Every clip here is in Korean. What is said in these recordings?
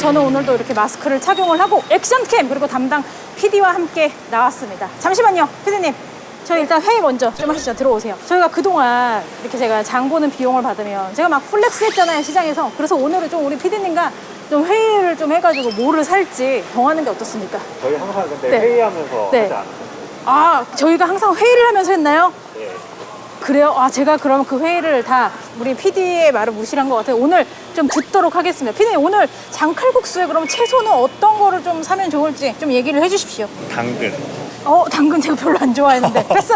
저는 오늘도 이렇게 마스크를 착용을 하고 액션캠 그리고 담당 PD와 함께 나왔습니다. 잠시만요, PD님. 저희 일단 회의 먼저 좀 하시죠. 들어오세요. 저희가 그동안 이렇게 제가 장 보는 비용을 받으면 제가 막 플렉스 했잖아요, 시장에서. 그래서 오늘은 좀 우리 PD님과 좀 회의를 좀 해가지고 뭐를 살지 정하는 게 어떻습니까? 저희 항상 근데 네. 회의하면서 네. 하지 않으세요? 아, 저희가 항상 회의를 하면서 했나요? 예. 그래요? 아, 제가 그럼 그 회의를 다 우리 PD의 말을 무시한 것 같아요. 오늘 좀 듣도록 하겠습니다. PD님, 오늘 장칼국수에 그럼 채소는 어떤 거를 좀 사면 좋을지 좀 얘기를 해주십시오. 당근. 어, 당근 제가 별로 안 좋아했는데. 패스!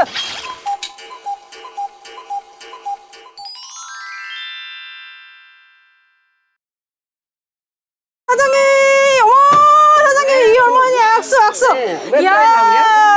사장님! 어머! 사장님, 이 어머니 악수, 악수! 네,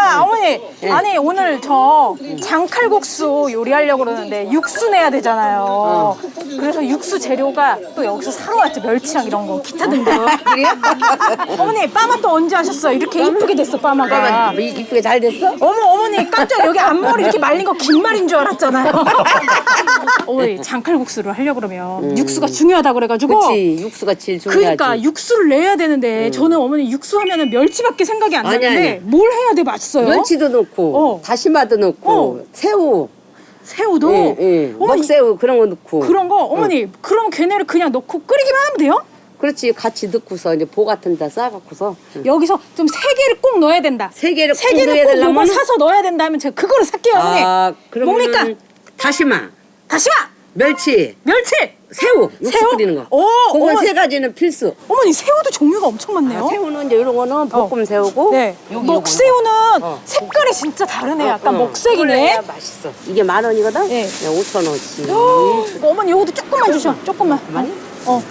왜 이야, 어머니. 아니, 오늘 저 장칼국수 요리하려고 그러는데 육수 내야 되잖아요. 그래서 육수 재료가 또 여기서 사러 왔죠. 멸치랑 이런 거, 기타 등등. 어머니, 빠마 또 언제 하셨어요? 이렇게 이쁘게 됐어, 빠마가. 이쁘게 잘 됐어? 어머 어머니 깜짝 여기 앞머리 이렇게 말린 거 긴 말인 줄 알았잖아요. 어머니 장칼국수를 하려고 그러면 육수가 중요하다 그래가지고. 음. 그치, 육수가 제일 중요하지. 그러니까 육수를 내야 되는데 저는 어머니 육수 하면은 멸치밖에 생각이 안 아니, 나는데 아니. 뭘 해야 돼 맛있어요? 멸치도 넣고, 어. 다시마도 넣고, 어. 새우, 새우도. 예, 예. 어머니 먹새우 그런 거 넣고. 그런 거 어머니 그럼 걔네를 그냥 넣고 끓이기만 하면 돼요? 그렇지, 같이 넣고서 이제 보 같은 데 싸갖고서. 여기서 좀 세 개를 꼭 넣어야 된다. 세 개를 세 꼭 개를 넣어야 꼭 되려면? 사서 넣어야 된다면 제가 그거를 살게요 어머니. 아, 그러면 뭡니까? 다시마, 다시마, 멸치, 멸치, 새우, 육수 새우? 끓이는 거. 오, 그거 어머. 세 가지는 필수. 어머니 새우도 종류가 엄청 많네요. 아, 새우는 이제 이런 거는 볶음 새우고. 네. 여기 먹새우는 어. 색깔이 진짜 다르네. 약간 어, 먹색이네. 그래야 맛있어. 이게 만 원이거든? 네. 네. 5천 원치. 이거 어머니 요것도 조금만 주셔. 조금만. 많이? 어.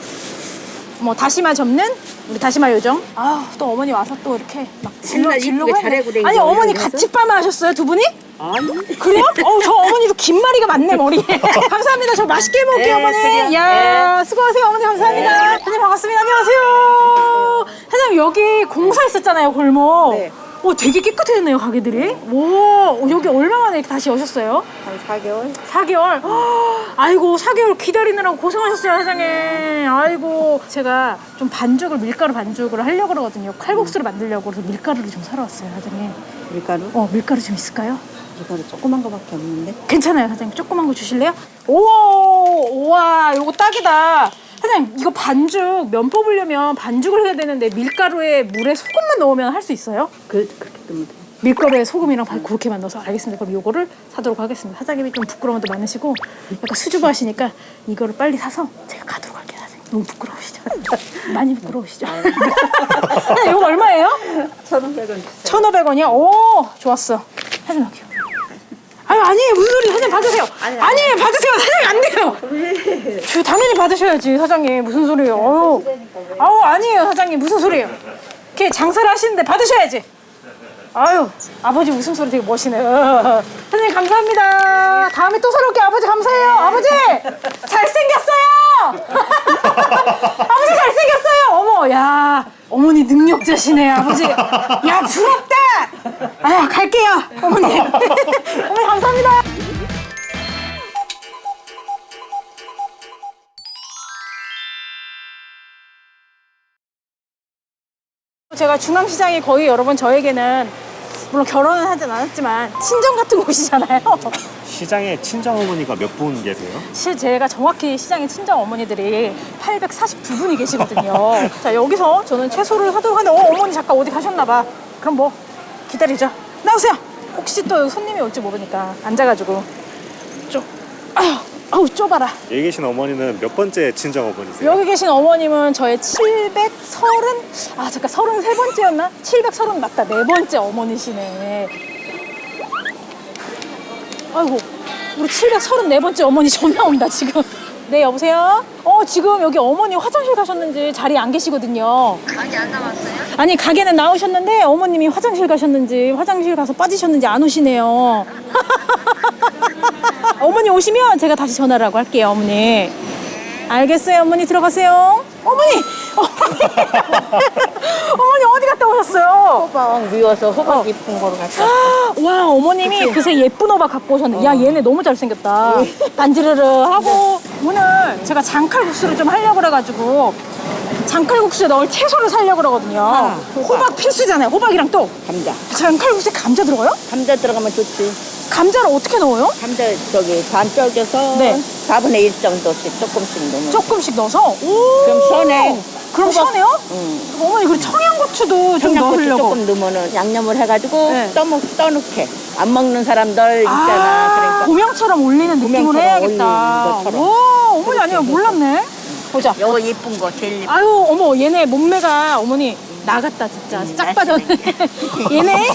뭐 다시마 접는 우리 다시마 요정. 아, 또 어머니 와서 또 이렇게 막 질러 맨날 질러 이쁘게 잘해고 다니고 아니 어머니 이러면서? 같이 빠마 하셨어요 두 분이? 아니. 그래요? 어, 저 어머니도 긴 마리가 많네 머리에. 감사합니다. 저 맛있게 먹을게요 네, 어머니. 그래요. 야, 수고하세요 어머니 감사합니다. 사장님 반갑습니다. 안녕하세요. 사장님 여기 공사했었잖아요 골목. 네. 오, 되게 깨끗해졌네요 가게들이. 오, 여기 얼마 만에 이렇게 다시 오셨어요? 한 4개월? 4개월? 아이고 4개월 기다리느라고 고생하셨어요 사장님 아이고 제가 좀 반죽을 밀가루 반죽을 하려고 그러거든요 칼국수를 만들려고 그래서 밀가루를 좀 사러 왔어요 사장님 밀가루? 어 밀가루 좀 있을까요? 밀가루 조그만 거밖에 없는데. 괜찮아요 사장님 조그만 거 주실래요? 오 우와 요거 딱이다 사장님 이거 반죽 면 뽑으려면 반죽을 해야 되는데 밀가루에 물에 소금만 넣으면 할 수 있어요? 그, 그렇게 돼. 밀가루에 소금이랑 반 그렇게만 넣어서 알겠습니다. 그럼 요거를 사도록 하겠습니다. 사장님이 좀 부끄러운 것도 많으시고 약간 수줍어 하시니까 이거를 빨리 사서 제가 가도록 할게요. 사장님. 너무 부끄러우시죠? 많이 부끄러우시죠? 사장님 이거 얼마예요? 1,500원. 1,500원이요? 오 좋았어. 사장님 여기요. 아유 아니에요 무슨 소리 사장님 받으세요. 아니, 에요 받으세요 사장님 안 돼요. 저 당연히 받으셔야지 사장님 무슨 소리예요? 아유, 아우 아니에요 사장님 무슨 소리예요? 이렇게 장사를 하시는데 받으셔야지. 아유 아버지 웃음소리 되게 멋이네요. 사장님 감사합니다. 다음에 또 올게요 아버지 감사해요. 아버지 잘생겼어요. 아버지 잘생겼어요. 어머 야 어머니 능력자시네 아버지. 야 부럽다. 아 갈게요 어머니. 어머니 감사합니다. 제가 중앙시장이 거의 여러분 저에게는 물론 결혼은 하진 않았지만 친정 같은 곳이잖아요. 시장에 친정 어머니가 몇 분 계세요? 실 제가 정확히 시장에 친정 어머니들이 842분이 계시거든요. 자 여기서 저는 채소를 하도록 하는데 어, 어머니 잠깐 어디 가셨나 봐. 그럼 뭐 기다리죠. 나오세요. 혹시 또 손님이 올지 모르니까 앉아가지고 좀 아유 아우 좁아라. 여기 계신 어머니는 몇 번째 친정 어머니세요? 여기 계신 어머님은 저의 730, 아, 잠깐 33번째였나? 730 맞다. 네 번째 어머니시네. 아이고, 우리 734번째 어머니 전화 온다, 지금. 네, 여보세요? 어, 지금 여기 어머니 화장실 가셨는지 자리에 안 계시거든요. 가게 안 나왔어요? 아니, 가게는 나오셨는데 어머님이 화장실 가셨는지, 화장실 가서 빠지셨는지 안 오시네요. 어머니 오시면 제가 다시 전화를 하고 할게요, 어머니. 알겠어요, 어머니 들어가세요. 어머니, 어머니, 어머니 어디 갔다 오셨어요? 호박 미워서 호박 이쁜 거로 갈까? 와, 어머님이 그새 예쁜 호박 갖고 오셨네. 야, 얘네 너무 잘생겼다. 반지르르 하고 오늘 제가 장칼국수를 좀 하려고 그래가지고 장칼국수에 넣을 채소를 살려고 그러거든요. 아, 호박. 호박. 필수잖아요. 호박이랑 또 감자. 장칼국수에 감자 들어가요? 감자 들어가면 좋지. 감자를 어떻게 넣어요? 감자 저기 반쪽에서 네. 4분의 1 정도씩 조금씩 넣으면. 조금씩 넣어서. 오. 그럼 시원해. 그럼 호박. 시원해요? 응. 어머니 그리고 청양고추도 좀 청양고추 넣으려고. 조금 넣으면은 양념을 해가지고 네. 떠먹 떠넣게. 안 먹는 사람들 있잖아. 그러니까 고명처럼 올리는 느낌으로 고명처럼 해야겠다. 올리는 것처럼. 오, 어머니 아니요 몰랐네. 보자. 요거 예쁜 거 제일 예쁜 아유 어머 얘네 몸매가 어머니 나갔다 진짜 음, 싹 빠졌네. 얘네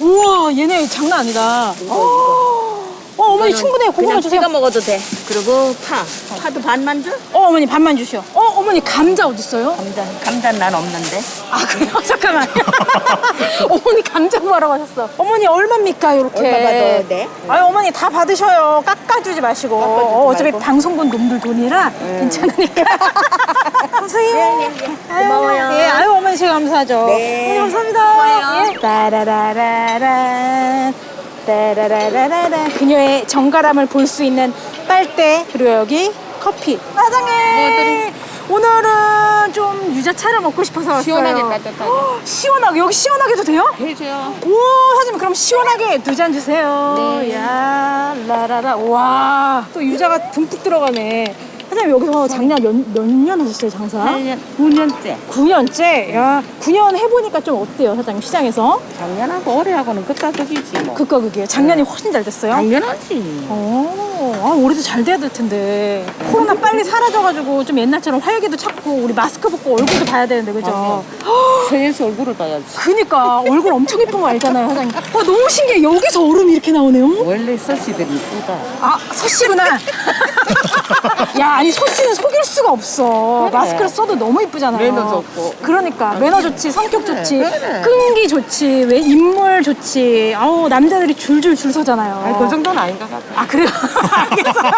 우와 얘네 장난 아니다. 어 어머니 충분해요. 고구마 그냥 주세요. 찍어 먹어도 돼. 그리고 파. 파도 반만 줘? 어 어머니 반만 주시오. 어 어머니 감자 어디 있어요? 감자. 감자 난 없는데. 아 그래요? 잠깐만. 어머니 감자 구하러 가셨어. 어머니 얼마입니까 이렇게? 얼마 받아야 돼? 아유 어머니 다 받으셔요. 깎아주지 마시고. 깎아주지 어, 어차피 말고. 방송 본 놈들 돈이라 괜찮으니까. 감사해요. 네, 네, 네. 아유, 고마워요. 예, 아유 어머니 제가 감사하죠. 네. 어머니 감사합니다. 고마워요. 예. 따라라라란 따라라라라란 그녀의 정갈함을 볼 수 있는 빨대 그리고 여기 커피. 사장님. 오늘은 좀 유자차를 먹고 싶어서 왔어요. 시원하게 따뜻하게. 헉, 시원하게 여기 시원하게도 돼요? 해줘요. 오 사장님 그럼 시원하게 두 잔 주세요. 네. 야 라라라 와또 유자가 듬뿍 들어가네. 사장님 여기서 작년 몇년 하셨어요 장사? 8년, 9년째. 9년째. 야 9년 해보니까 좀 어때요 사장님 시장에서? 작년하고 올해하고는 극과 극이지 뭐. 극과 극이에요. 작년이 훨씬 잘 됐어요. 당연하지. 어, 아, 올해도 잘 돼야 될 텐데. 코로나 빨리 사라져가지고 좀 옛날처럼 활기도 찾고 우리 마스크 벗고 얼굴도 봐야 되는데 그죠? 서현씨 얼굴을 봐야지. 그니까 얼굴 엄청 예쁜 거 알잖아요 사장님. 와 너무 신기해. 여기서 얼음이 이렇게 나오네요. 원래 서씨들이 이쁘다. 아 서씨구나. 야 아니 서씨는 속일 수가 없어. 그래. 마스크를 써도 너무 이쁘잖아요. 매너 좋고. 그러니까 매너 좋지, 성격 좋지, 그래. 끈기 좋지, 왜 인물 좋지. 아우 남자들이 줄줄 줄 서잖아요. 아니, 그 정도는 아닌 것 같아. 아 그래요? 알겠어요.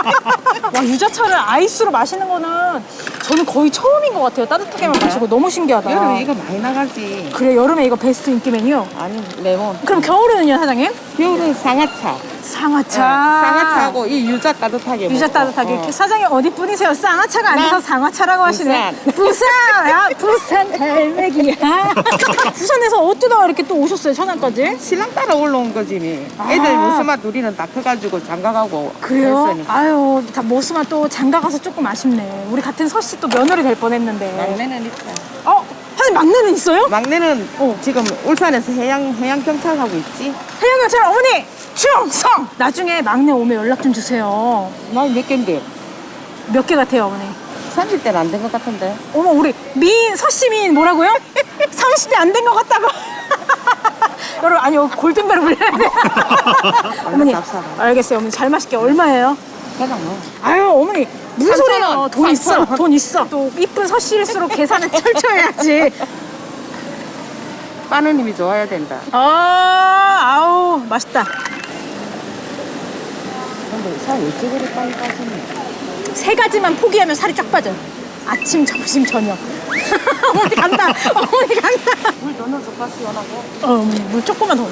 와 유자차를 아이스로 마시는 거는 저는 거의 처음인 것 같아요. 따뜻하게만 마시고 너무 신기하다. 여름에 이거 많이 나가지. 그래 여름에 이거 베스트 인기 메뉴. 아니, 레몬. 그럼 겨울에는요 사장님? 겨울은 상하차. 상하차. 상하차하고 이 유자 따뜻하게. 유자 먹고. 따뜻하게. 어. 사장님 어디 분이세요? 쌍화차가 아니라서 나 상화차라고 하시네. 부산. 부산. 야 부산 갈매기야. 부산에서 어쩌다가 이렇게 또 오셨어요 천안까지? 신랑 따라 올라온 거지. 니. 아. 애들 무스마 둘이는 다 커가지고 장가가고. 그래요? 그랬으니까. 아유 다 모스만 또 장가 가서 조금 아쉽네. 우리 같은 서씨 또 며느리 될 뻔했는데. 막내는 있다. 어? 사장님 막내는 있어요? 막내는 어. 지금 울산에서 해양 해양 경찰하고 있지. 해영경찰 어머니 충성! 나중에 막내 오면 연락 좀 주세요. 나몇 개인데? 몇 개 같아요 어머니? 30대는 안 된 것 같은데. 어머 우리 미인 서씨 미인 뭐라고요? 30대 안 된 것 같다고. 여러분 아니 여기 골든벨을 불려야 돼. 어머니 쌉싸라. 알겠어요 어머니 잘 마실게 얼마예요? 그냥 뭐. 아유 어머니 무슨 삼천? 원, 돈 있어 원. 돈 있어. 또 이쁜 서씨일수록 계산을 철저해야지. 빠느님이 좋아야 된다. 아 아우 맛있다. 근데 살 일찍 그리 빨리 빠지네. 세 가지만 포기하면 살이 쫙 빠져. 아침, 점심, 저녁. 어머니 간다. 어머니 간다. 물 넣어서 가스 시원하고. 어, 어머니 물 조금만 더.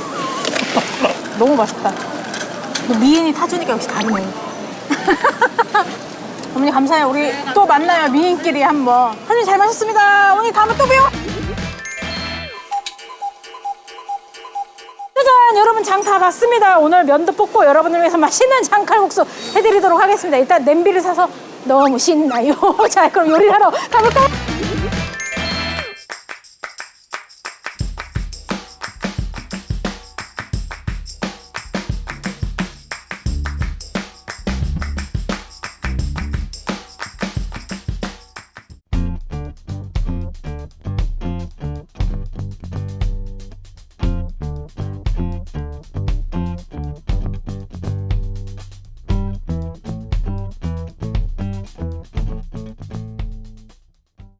너무 맛있다. 뭐 미인이 타주니까 역시 다르네. 어머니 감사해요. 우리 또 만나요. 미인끼리 한번. 사장님 잘 마셨습니다. 어머니 다음에 또 봬요. 여러분 장 다 봤습니다. 오늘 면도 뽑고 여러분을 위해서 맛있는 장칼국수 해드리도록 하겠습니다. 일단 냄비를 사서 너무 신나요. 자 그럼 요리를 하러 가볼까요?